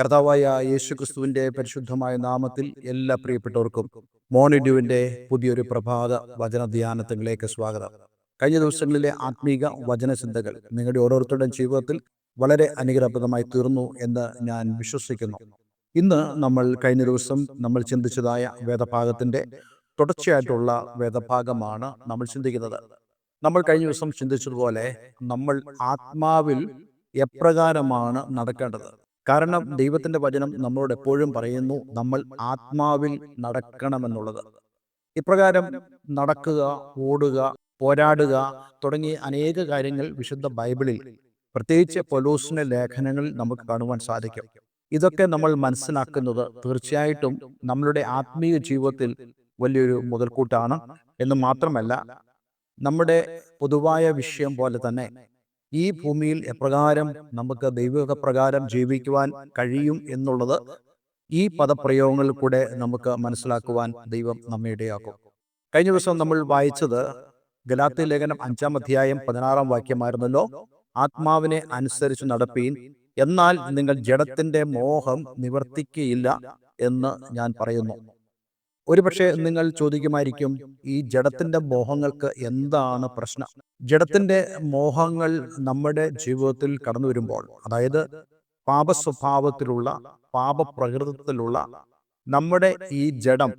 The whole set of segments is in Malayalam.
കർത്താവായ യേശു ക്രിസ്തുവിന്റെ പരിശുദ്ധമായ നാമത്തിൽ എല്ലാ പ്രിയപ്പെട്ടവർക്കും മോണിഡ്യുവിന്റെ പുതിയൊരു പ്രഭാത വചന ധ്യാനത്തിലേക്ക് സ്വാഗതം. കഴിഞ്ഞ ദിവസങ്ങളിലെ ആത്മീക വചന ചിന്തകൾ നിങ്ങളുടെ ഓരോരുത്തരുടെയും ജീവിതത്തിൽ വളരെ അനുഗ്രഹപ്രദമായി തീർന്നു എന്ന് ഞാൻ വിശ്വസിക്കുന്നു. ഇന്ന് നമ്മൾ കഴിഞ്ഞ ദിവസം നമ്മൾ ചിന്തിച്ചതായ വേദഭാഗത്തിന്റെ തുടർച്ചയായിട്ടുള്ള വേദഭാഗമാണ് നമ്മൾ ചിന്തിക്കുന്നത്. നമ്മൾ കഴിഞ്ഞ ദിവസം ചിന്തിച്ചതുപോലെ നമ്മൾ ആത്മാവിൽ എപ്രകാരമാണ് നടക്കേണ്ടത്? കാരണം ദൈവത്തിന്റെ വചനം നമ്മളോട് എപ്പോഴും പറയുന്നു നമ്മൾ ആത്മാവിൽ നടക്കണമെന്നുള്ളത്. ഇപ്രകാരം നടക്കുക ഓടുക പോരാടുക തുടങ്ങിയ അനേക കാര്യങ്ങൾ വിശുദ്ധ ബൈബിളിൽ പ്രത്യേകിച്ച് പൊലൂസിന്റെ ലേഖനങ്ങളിൽ നമുക്ക് കാണുവാൻ സാധിക്കും. ഇതൊക്കെ നമ്മൾ മനസ്സിലാക്കുന്നത് തീർച്ചയായിട്ടും നമ്മളുടെ ആത്മീയ ജീവിതത്തിൽ വലിയൊരു മുതൽക്കൂട്ടാണ്. എന്ന് മാത്രമല്ല നമ്മുടെ പൊതുവായ വിഷയം പോലെ തന്നെ ഈ ഭൂമിയിൽ എപ്രകാരം നമുക്ക് ദൈവിക പ്രകാരം ജീവിക്കുവാൻ കഴിയും എന്നുള്ളത് ഈ പദപ്രയോഗങ്ങളിൽ കൂടെ നമുക്ക് മനസ്സിലാക്കുവാൻ ദൈവം നമ്മെ ഇടയാക്കും കഴിഞ്ഞ ദിവസം നമ്മൾ വായിച്ചത് ഗലാത്തി ലേഖനം അഞ്ചാം അധ്യായം പതിനാറാം വാക്യമായിരുന്നല്ലോ ആത്മാവിനെ അനുസരിച്ച് നടപ്പീൻ എന്നാൽ നിങ്ങൾ ജഡത്തിന്റെ മോഹം നിവർത്തിക്കയില്ല എന്ന് ഞാൻ പറയുന്നു. ഒരുപക്ഷെ നിങ്ങൾ ചോദിക്കുമായിരിക്കും ഈ ജഡത്തിന്റെ മോഹങ്ങൾക്ക് എന്താണ് പ്രശ്നം? ജഡത്തിന്റെ മോഹങ്ങൾ നമ്മുടെ ജീവിതത്തിൽ കടന്നു വരുമ്പോൾ അതായത് പാപസ്വഭാവത്തിലുള്ള പാപപ്രകൃതത്തിലുള്ള നമ്മുടെ ഈ ജഡം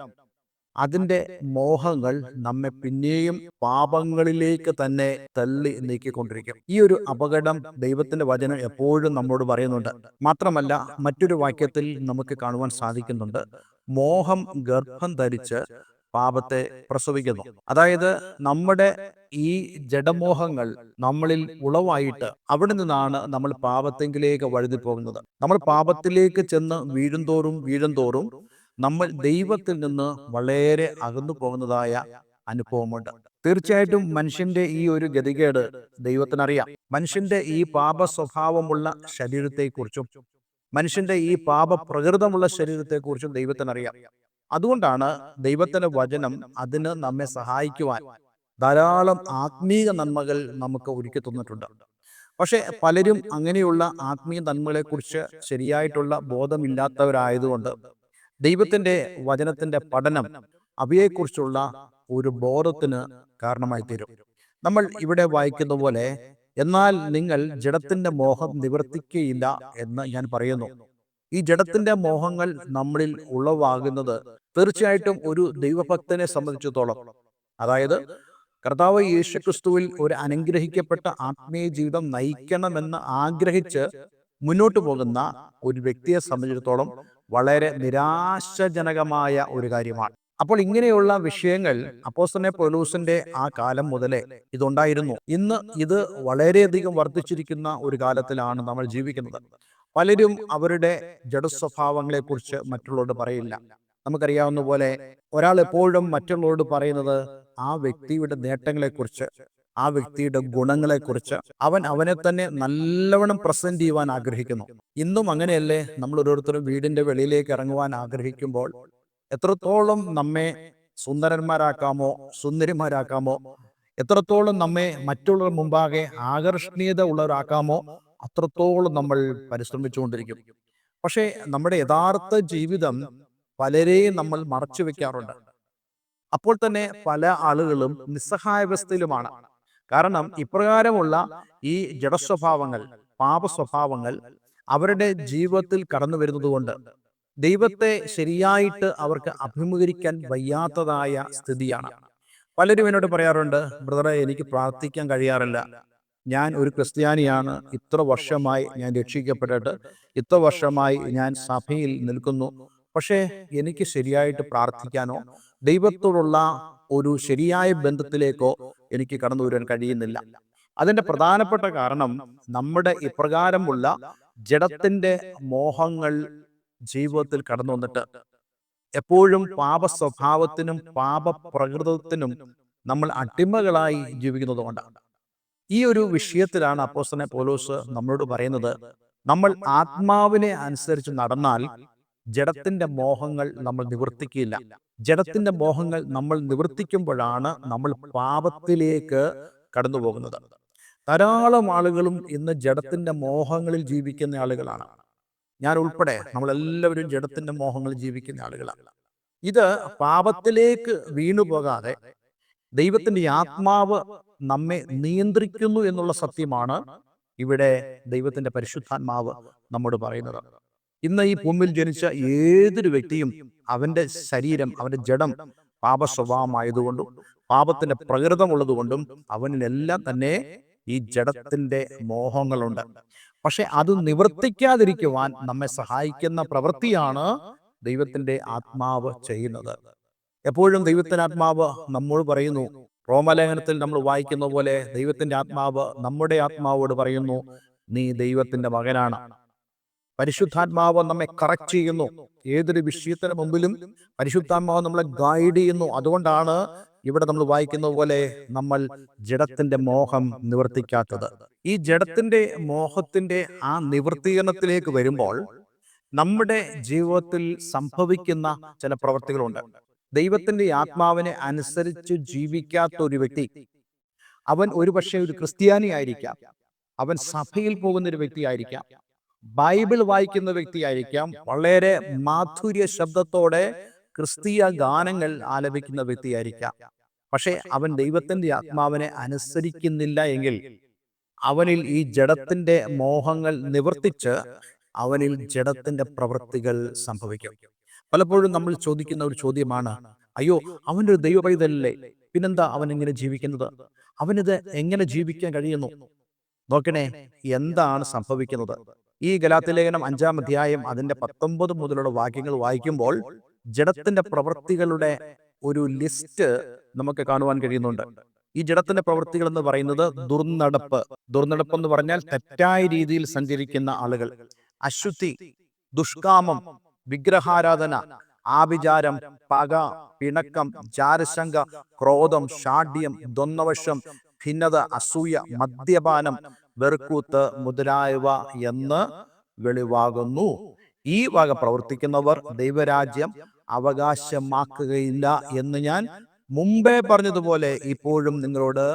അതിന്റെ മോഹങ്ങൾ നമ്മെ പിന്നെയും പാപങ്ങളിലേക്ക് തന്നെ തള്ളി നീക്കിക്കൊണ്ടിരിക്കും. ഈ ഒരു അപകടം ദൈവത്തിന്റെ വചനം എപ്പോഴും നമ്മോട് പറയുന്നുണ്ട്. മാത്രമല്ല മറ്റൊരു വാക്യത്തിൽ നമുക്ക് കാണുവാൻ സാധിക്കുന്നുണ്ട്. മോഹം ഗർഭം ധരിച്ച് പാപത്തെ പ്രസവിക്കുന്നു. അതായത് നമ്മുടെ ഈ ജഡമോഹങ്ങൾ നമ്മളിൽ ഉളവായിട്ട് അവിടെ നിന്നാണ് നമ്മൾ പാപത്തെങ്കിലേക്ക് വഴുതി പോകുന്നത് നമ്മൾ പാപത്തിലേക്ക് ചെന്ന് വീഴുന്തോറും വീഴുന്തോറും നമ്മൾ ദൈവത്തിൽ നിന്ന് വളരെ അകന്നു പോകുന്നതായ അനുഭവമുണ്ട്. തീർച്ചയായിട്ടും മനുഷ്യന്റെ ഈ ഒരു ഗതികേട് ദൈവത്തിനറിയാം. മനുഷ്യന്റെ ഈ പാപ സ്വഭാവമുള്ള ശരീരത്തെക്കുറിച്ചും മനുഷ്യന്റെ ഈ പാപ പ്രകൃതമുള്ള ശരീരത്തെക്കുറിച്ചും ദൈവത്തിനറിയാം. അതുകൊണ്ടാണ് ദൈവത്തിന്റെ വചനം അതിന് നമ്മെ സഹായിക്കുവാൻ. ധാരാളം ആത്മീയ നന്മകൾ നമുക്ക് ഒരുക്കി തന്നിട്ടുണ്ട്. പക്ഷെ പലരും അങ്ങനെയുള്ള ആത്മീയ നന്മകളെക്കുറിച്ച് ശരിയായിട്ടുള്ള ബോധമില്ലാത്തവരായതുകൊണ്ട് ദൈവത്തിന്റെ വചനത്തിന്റെ പഠനം അവയെക്കുറിച്ചുള്ള ഒരു ബോധത്തിന് കാരണമായി തീരും നമ്മൾ ഇവിടെ വായിക്കുന്ന പോലെ എന്നാൽ നിങ്ങൾ ജഡത്തിന്റെ മോഹം നിവർത്തിക്കുകയില്ല എന്ന് ഞാൻ പറയുന്നു. ഈ ജഡത്തിന്റെ മോഹങ്ങൾ നമ്മളിൽ ഉളവാകുന്നത് തീർച്ചയായിട്ടും ഒരു ദൈവഭക്തനെ സംബന്ധിച്ചിടത്തോളം. അതായത് കർത്താവ് യേശുക്രിസ്തുവിൽ ഒരു അനുഗ്രഹിക്കപ്പെട്ട ആത്മീയ ജീവിതം നയിക്കണമെന്ന് ആഗ്രഹിച്ച് മുന്നോട്ട് പോകുന്ന ഒരു വ്യക്തിയെ സംബന്ധിച്ചിടത്തോളം വളരെ നിരാശജനകമായ ഒരു കാര്യമാണ്. അപ്പോൾ ഇങ്ങനെയുള്ള വിഷയങ്ങൾ അപ്പോസ്തനെ പൊലൂസിന്റെ ആ കാലം മുതലേ ഇതുണ്ടായിരുന്നു. ഇന്ന് ഇത് വളരെയധികം വർദ്ധിച്ചിരിക്കുന്ന ഒരു കാലത്തിലാണ് നമ്മൾ ജീവിക്കുന്നത്. പലരും അവരുടെ ജഡസ്വഭാവങ്ങളെ കുറിച്ച് മറ്റുള്ളവരോട് പറയില്ല. നമുക്കറിയാവുന്ന പോലെ ഒരാൾ എപ്പോഴും മറ്റുള്ളവരോട് പറയുന്നത് ആ വ്യക്തിയുടെ നേട്ടങ്ങളെക്കുറിച്ച് ആ വ്യക്തിയുടെ ഗുണങ്ങളെക്കുറിച്ച് അവൻ അവനെ തന്നെ നല്ലവണ്ണം പ്രസന്റ് ചെയ്യുവാൻ ആഗ്രഹിക്കുന്നു. ഇന്നും അങ്ങനെയല്ലേ? നമ്മൾ ഓരോരുത്തരും വീടിന്റെ വെളിയിലേക്ക് ഇറങ്ങുവാൻ ആഗ്രഹിക്കുമ്പോൾ എത്രത്തോളം നമ്മെ സുന്ദരന്മാരാക്കാമോ സുന്ദരിമാരാക്കാമോ എത്രത്തോളം നമ്മെ മറ്റുള്ളവർ മുമ്പാകെ ആകർഷണീയത ഉള്ളവരാക്കാമോ അത്രത്തോളം നമ്മൾ പരിശ്രമിച്ചുകൊണ്ടിരിക്കും. പക്ഷേ നമ്മുടെ യഥാർത്ഥ ജീവിതം പലരെയും നമ്മൾ മറച്ചു വെക്കാറുണ്ട്. അപ്പോൾ തന്നെ പല ആളുകളും നിസ്സഹായാവസ്ഥയിലുമാണ്. കാരണം ഇപ്രകാരമുള്ള ഈ ജഡസ്വഭാവങ്ങൾ പാപസ്വഭാവങ്ങൾ അവരുടെ ജീവിതത്തിൽ കടന്നു വരുന്നത് കൊണ്ട് ദൈവത്തെ ശരിയായിട്ട് അവർക്ക് അഭിമുഖീകരിക്കാൻ വയ്യാത്തതായ സ്ഥിതിയാണ്. പലരും എന്നോട് പറയാറുണ്ട് ബ്രദറെ എനിക്ക് പ്രാർത്ഥിക്കാൻ കഴിയാറില്ല. ഞാൻ ഒരു ക്രിസ്ത്യാനിയാണ്. ഇത്ര വർഷമായി ഞാൻ രക്ഷിക്കപ്പെട്ടിട്ട് ഇത്ര വർഷമായി ഞാൻ സഭയിൽ നിൽക്കുന്നു. പക്ഷേ എനിക്ക് ശരിയായിട്ട് പ്രാർത്ഥിക്കാനോ ദൈവത്തോടുള്ള ഒരു ശരിയായ ബന്ധത്തിലേക്കോ എനിക്ക് കടന്നു വരാൻ കഴിയുന്നില്ല. അതിന്റെ പ്രധാനപ്പെട്ട കാരണം നമ്മുടെ ഇപ്രകാരമുള്ള ജഡത്തിന്റെ മോഹങ്ങൾ ജീവിതത്തിൽ കടന്നു വന്നിട്ട് എപ്പോഴും പാപ സ്വഭാവത്തിനും പാപ പ്രകൃതത്തിനും നമ്മൾ അടിമകളായി ജീവിക്കുന്നത് കൊണ്ടാണ്. ഈ ഒരു വിഷയത്തിലാണ് അപ്പോസ്തനെ പോലോസ് നമ്മളോട് പറയുന്നത്. നമ്മൾ ആത്മാവിനെ അനുസരിച്ച് നടന്നാൽ ജഡത്തിന്റെ മോഹങ്ങൾ നമ്മൾ നിവർത്തിക്കില്ല. ജഡത്തിന്റെ മോഹങ്ങൾ നമ്മൾ നിവർത്തിക്കുമ്പോഴാണ് നമ്മൾ പാപത്തിലേക്ക് കടന്നു പോകുന്നത് ധാരാളം ആളുകളും ഇന്ന് ജഡത്തിന്റെ മോഹങ്ങളിൽ ജീവിക്കുന്ന ആളുകളാണ്. ഞാൻ ഉൾപ്പെടെ നമ്മളെല്ലാവരും ജഡത്തിന്റെ മോഹങ്ങൾ ജീവിക്കുന്ന ആളുകളാണ് ഇത് പാപത്തിലേക്ക് വീണുപോകാതെ ദൈവത്തിന്റെ ആത്മാവ് നമ്മെ നിയന്ത്രിക്കുന്നു എന്നുള്ള സത്യമാണ് ഇവിടെ ദൈവത്തിന്റെ പരിശുദ്ധാത്മാവ് നമ്മോട് പറയുന്നത്. ഇന്ന് ഈ ഭൂമിയിൽ ജനിച്ച ഏതൊരു വ്യക്തിയും അവന്റെ ശരീരം അവന്റെ ജഡം പാപ സ്വഭാവമായതുകൊണ്ടും പാപത്തിന്റെ പ്രകൃതമുള്ളതുകൊണ്ടും അവനിലെല്ലാം തന്നെ ഈ ജഡത്തിന്റെ മോഹങ്ങളുണ്ട്. പക്ഷെ അത് നിവർത്തിക്കാതിരിക്കുവാൻ നമ്മെ സഹായിക്കുന്ന പ്രവൃത്തിയാണ് ദൈവത്തിന്റെ ആത്മാവ് ചെയ്യുന്നത്. എപ്പോഴും ദൈവത്തിന്റെ ആത്മാവ് നമ്മോട് പറയുന്നു. റോമലേഖനത്തിൽ നമ്മൾ വായിക്കുന്ന പോലെ ദൈവത്തിന്റെ ആത്മാവ് നമ്മുടെ ആത്മാവോട് പറയുന്നു നീ ദൈവത്തിന്റെ മകനാണ്. പരിശുദ്ധാത്മാവ് നമ്മെ കറക്റ്റ് ചെയ്യുന്നു. ഏതൊരു വിഷയത്തിന് മുമ്പിലും പരിശുദ്ധാത്മാവ് നമ്മളെ ഗൈഡ് ചെയ്യുന്നു. അതുകൊണ്ടാണ് ഇവിടെ നമ്മൾ വായിക്കുന്ന പോലെ നമ്മൾ ജഡത്തിന്റെ മോഹം നിവർത്തിക്കാത്തത്. ഈ ജഡത്തിന്റെ മോഹത്തിന്റെ ആ നിവർത്തീകരണത്തിലേക്ക് വരുമ്പോൾ നമ്മുടെ ജീവിതത്തിൽ സംഭവിക്കുന്ന ചില പ്രവർത്തികളുണ്ട്. ദൈവത്തിന്റെ ആത്മാവിനെ അനുസരിച്ച് ജീവിക്കാത്ത ഒരു വ്യക്തി അവൻ ഒരുപക്ഷെ ഒരു ക്രിസ്ത്യാനി ആയിരിക്കാം. അവൻ സഭയിൽ പോകുന്ന ഒരു വ്യക്തി ആയിരിക്കാം. ബൈബിൾ വായിക്കുന്ന വ്യക്തിയായിരിക്കാം വളരെ മാധുര്യ ശബ്ദത്തോടെ ക്രിസ്തീയ ഗാനങ്ങൾ ആലപിക്കുന്ന വ്യക്തിയായിരിക്കാം. പക്ഷെ അവൻ ദൈവത്തിന്റെ ആത്മാവിനെ അനുസരിക്കുന്നില്ല എങ്കിൽ അവനിൽ ഈ ജഡത്തിന്റെ മോഹങ്ങൾ നിവർത്തിച്ച് അവനിൽ ജഡത്തിന്റെ പ്രവൃത്തികൾ സംഭവിക്കും. പലപ്പോഴും നമ്മൾ ചോദിക്കുന്ന ഒരു ചോദ്യമാണ് അയ്യോ അവന്റെ ഒരു ദൈവ പൈതലല്ലേ? പിന്നെന്താ അവൻ എങ്ങനെ ജീവിക്കുന്നത്? അവനിത് എങ്ങനെ ജീവിക്കാൻ കഴിയുന്നു? നോക്കണേ എന്താണ് സംഭവിക്കുന്നത്? ഈ ഗലാത്തിലേഖനം അഞ്ചാം അധ്യായം അതിന്റെ പത്തൊമ്പത് മുതലുള്ള വാക്യങ്ങൾ വായിക്കുമ്പോൾ ജഡത്തിന്റെ പ്രവൃത്തികളുടെ ഒരു ലിസ്റ്റ് നമുക്ക് കാണുവാൻ കഴിയുന്നുണ്ട്. ഈ ജഡത്തിന്റെ പ്രവൃത്തികൾ എന്ന് പറയുന്നത് ദുർനടപ്പ്. ദുർനടപ്പ്. എന്ന് പറഞ്ഞാൽ തെറ്റായ രീതിയിൽ സഞ്ചരിക്കുന്ന ആളുകൾ. അശുദ്ധി ദുഷ്കാമം വിഗ്രഹാരാധന ആഭിചാരം പക പിണക്കം ജാരശങ്ക ക്രോധം ഷാഢ്യം ദ്വന്ദ്വശം ഭിന്നത അസൂയ മദ്യപാനം വെറുക്കൂത്ത് മുതലായവ എന്ന് വെളിവാകുന്നു. ഈ വക പ്രവർത്തിക്കുന്നവർ ദൈവരാജ്യം അവകാശമാക്കുകയില്ല എന്ന് ഞാൻ മുമ്പേ പറഞ്ഞതുപോലെ ഇപ്പോഴും നിങ്ങളോട്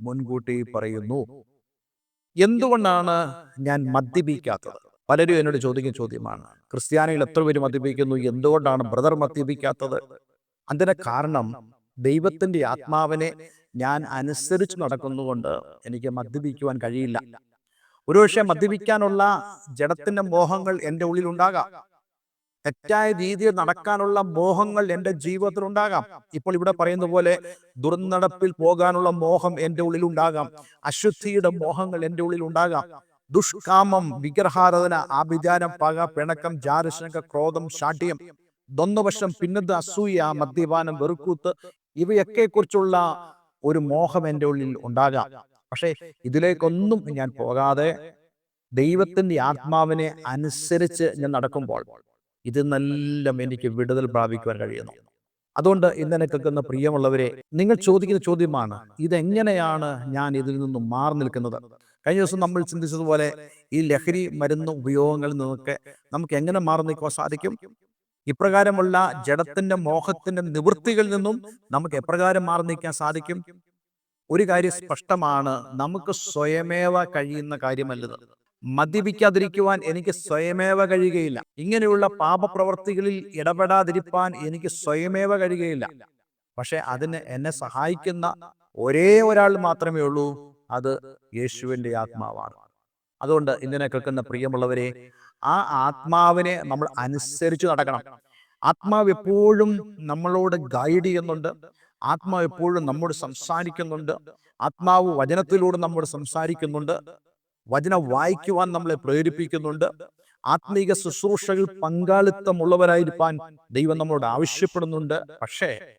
മുൻകൂട്ടി പറയുന്നു. എന്തുകൊണ്ടാണ് ഞാൻ മദ്യപിക്കാത്തത്? പലരും എന്നോട് ചോദിക്കുന്ന ചോദ്യമാണ് ക്രിസ്ത്യാനികൾ എത്ര പേര് മദ്യപിക്കുന്നു? എന്തുകൊണ്ടാണ് ബ്രദർ മദ്യപിക്കാത്തത്? അതിന് കാരണം ദൈവത്തിന്റെ ആത്മാവിനെ ഞാൻ അനുസരിച്ച് നടക്കുന്നതുകൊണ്ട് എനിക്ക് മദ്യപിക്കുവാൻ കഴിയില്ല. ഒരുപക്ഷെ മദ്യപിക്കാനുള്ള ജഡത്തിന്റെ മോഹങ്ങൾ എന്റെ ഉള്ളിൽ ഉണ്ടാകാം തെറ്റായ രീതിയിൽ നടക്കാനുള്ള മോഹങ്ങൾ എന്റെ ജീവിതത്തിൽ ഉണ്ടാകാം ഇപ്പോൾ ഇവിടെ പറയുന്ന പോലെ ദുർനടപ്പിൽ പോകാനുള്ള മോഹം എന്റെ ഉള്ളിൽ ഉണ്ടാകാം അശുദ്ധിയുടെ മോഹങ്ങൾ എന്റെ ഉള്ളിൽ ഉണ്ടാകാം ദുഷ്കാമം വിഗ്രഹാരാധന ആഭിചാരം പക പിണക്കം ജാരശങ്ക ക്രോധം ശാഠ്യം. ദ്വന്ദ്വശം പിന്നത് അസൂയ മദ്യപാനം വെറുക്കൂത്ത് ഇവയൊക്കെ കുറിച്ചുള്ള ഒരു മോഹം എന്റെ ഉള്ളിൽ ഉണ്ടാകാം. പക്ഷേ ഇതിലേക്കൊന്നും ഞാൻ പോകാതെ ദൈവത്തിന്റെ ആത്മാവിനെ അനുസരിച്ച് ഞാൻ നടക്കുമ്പോൾ ഇത് നല്ല എനിക്ക് വിടുതൽ പ്രാപിക്കുവാൻ കഴിയുന്നു. അതുകൊണ്ട് ഇന്നലെ കേൾക്കുന്ന പ്രിയമുള്ളവരെ നിങ്ങൾ ചോദിക്കുന്ന ചോദ്യമാണ് ഇതെങ്ങനെയാണ് ഞാൻ ഇതിൽ നിന്നും മാറി നിൽക്കുന്നത്? കഴിഞ്ഞ ദിവസം നമ്മൾ ചിന്തിച്ചതുപോലെ ഈ ലഹരി മരുന്ന് ഉപയോഗങ്ങളിൽ നിന്നൊക്കെ നമുക്ക് എങ്ങനെ മാറി നിൽക്കുവാൻ സാധിക്കും? ഇപ്രകാരമുള്ള ജഡത്തിന്റെ മോഹത്തിന്റെ നിവൃത്തികളിൽ നിന്നും നമുക്ക് എപ്രകാരം മാറി നിൽക്കാൻ സാധിക്കും? ഒരു കാര്യം സ്പഷ്ടമാണ്. നമുക്ക് സ്വയമേവ കഴിയുന്ന കാര്യമല്ലത്. മദ്യപിക്കാതിരിക്കുവാൻ എനിക്ക് സ്വയമേവ കഴിയുകയില്ല. ഇങ്ങനെയുള്ള പാപപ്രവർത്തികളിൽ ഇടപെടാതിരിക്കാൻ എനിക്ക് സ്വയമേവ കഴിയുകയില്ല. പക്ഷെ അതിന് എന്നെ സഹായിക്കുന്ന ഒരേ ഒരാൾ മാത്രമേ ഉള്ളൂ. അത് യേശുവിന്റെ ആത്മാവാണ്. അതുകൊണ്ട് ഇന്നിനെ കേൾക്കുന്ന പ്രിയമുള്ളവരെ ആ ആത്മാവിനെ നമ്മൾ അനുസരിച്ച് നടക്കണം. ആത്മാവ് എപ്പോഴും നമ്മളോട് ഗൈഡ് ചെയ്യുന്നുണ്ട്. ആത്മാവ് എപ്പോഴും നമ്മോട് സംസാരിക്കുന്നുണ്ട്. ആത്മാവ് വചനത്തിലൂടെ നമ്മോട് സംസാരിക്കുന്നുണ്ട്. വചനം വായിക്കുവാൻ നമ്മളെ പ്രേരിപ്പിക്കുന്നുണ്ട്. ആത്മീക ശുശ്രൂഷകൾ പങ്കാളിത്തമുള്ളവരായിരിക്കാൻ ദൈവം നമ്മളോട് ആവശ്യപ്പെടുന്നുണ്ട്. പക്ഷേ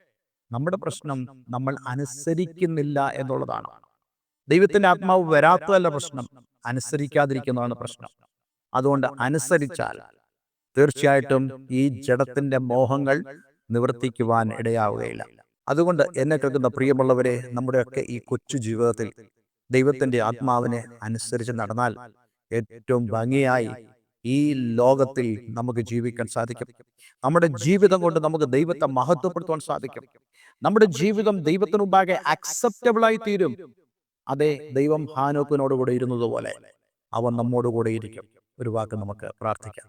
നമ്മുടെ പ്രശ്നം നമ്മൾ അനുസരിക്കുന്നില്ല എന്നുള്ളതാണ്. ദൈവത്തിന്റെ ആത്മാവ് വരാത്തതല്ല പ്രശ്നം. അനുസരിക്കാതിരിക്കുന്നതാണ് പ്രശ്നം. അതുകൊണ്ട് അനുസരിച്ചാൽ തീർച്ചയായിട്ടും ഈ ജഡത്തിന്റെ മോഹങ്ങൾ നിവർത്തിക്കുവാൻ ഇടയാവുകയില്ല. അതുകൊണ്ട് എന്നെ കേൾക്കുന്ന പ്രിയമുള്ളവരെ നമ്മുടെയൊക്കെ ഈ കൊച്ചു ജീവിതത്തിൽ ദൈവത്തിന്റെ ആത്മാവിനെ അനുസരിച്ച് നടന്നാൽ ഏറ്റവും ഭംഗിയായി ഈ ലോകത്തിൽ നമുക്ക് ജീവിക്കാൻ സാധിക്കും. നമ്മുടെ ജീവിതം കൊണ്ട് നമുക്ക് ദൈവത്തെ മഹത്വപ്പെടുത്തുവാൻ സാധിക്കും. നമ്മുടെ ജീവിതം ദൈവത്തിന് മുമ്പാകെ അക്സെപ്റ്റബിൾ ആയി തീരും. അതെ ദൈവം ഹാനോക്കിനോട് കൂടെ ഇരുന്നത് പോലെ അവൻ നമ്മോട് കൂടെ ഇരിക്കും. ഒരു വാക്ക് നമുക്ക് പ്രാർത്ഥിക്കാം.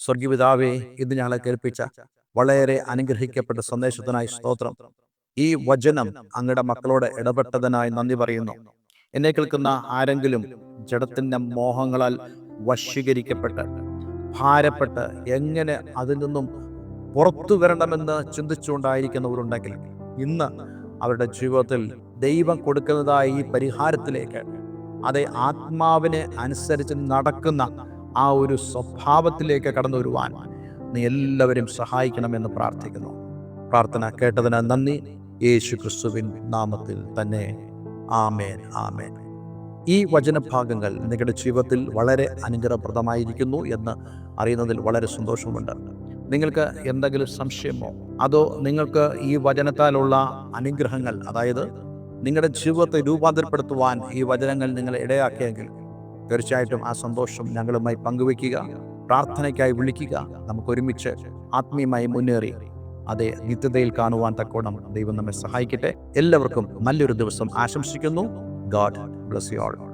സ്വർഗീപിതാവേ ഇത് ഞങ്ങളെ കേൾപ്പിച്ച വളരെ അനുഗ്രഹിക്കപ്പെട്ട സന്ദേശത്തിനായി സ്തോത്രം. ഈ വചനം അങ്ങയുടെ മക്കളോട് ഇടപെട്ടതിനായി നന്ദി പറയുന്നു. എന്നെ കേൾക്കുന്ന ആരെങ്കിലും ജഡത്തിന്റെ മോഹങ്ങളാൽ വശീകരിക്കപ്പെട്ട് ഭാരപ്പെട്ട് എങ്ങനെ അതിൽ നിന്നും പുറത്തു വരണമെന്ന് ചിന്തിച്ചുകൊണ്ടായിരിക്കുന്നവരുണ്ടെങ്കിൽ ഇന്ന് അവരുടെ ജീവിതത്തിൽ ദൈവം കൊടുക്കുന്നതായ ഈ പരിഹാരത്തിലേക്ക് അതേ ആത്മാവിനെ അനുസരിച്ച് നടക്കുന്ന ആ ഒരു സ്വഭാവത്തിലേക്ക് കടന്നു വരുവാൻ നീ എല്ലാവരും സഹായിക്കണമെന്ന് പ്രാർത്ഥിക്കുന്നു. പ്രാർത്ഥന കേട്ടതിന് നന്ദി. യേശു ക്രിസ്തുവിൻ നാമത്തിൽ തന്നെ. ആമേൻ ആമേൻ. ഈ വചനഭാഗങ്ങൾ നിങ്ങളുടെ ജീവിതത്തിൽ വളരെ അനുഗ്രഹപ്രദമായിരിക്കുന്നു എന്ന് അറിയുന്നതിൽ വളരെ സന്തോഷമുണ്ട്. നിങ്ങൾക്ക് എന്തെങ്കിലും സംശയമോ അതോ നിങ്ങൾക്ക് ഈ വചനത്താലുള്ള അനുഗ്രഹങ്ങൾ അതായത് നിങ്ങളുടെ ജീവിതത്തെ രൂപാന്തരപ്പെടുത്തുവാൻ ഈ വചനങ്ങൾ നിങ്ങളെ ഇടയാക്കിയെങ്കിൽ തീർച്ചയായിട്ടും ആ സന്തോഷം ഞങ്ങളുമായി പങ്കുവയ്ക്കുക പ്രാർത്ഥനയ്ക്കായി വിളിക്കുക നമുക്ക് ഒരുമിച്ച് ആത്മീയമായി മുന്നേറി അതേ നിത്യതയിൽ കാണുവാൻ തക്കോണം ദൈവം നമ്മെ സഹായിക്കട്ടെ. എല്ലാവർക്കും നല്ലൊരു ദിവസം ആശംസിക്കുന്നു. God bless you all.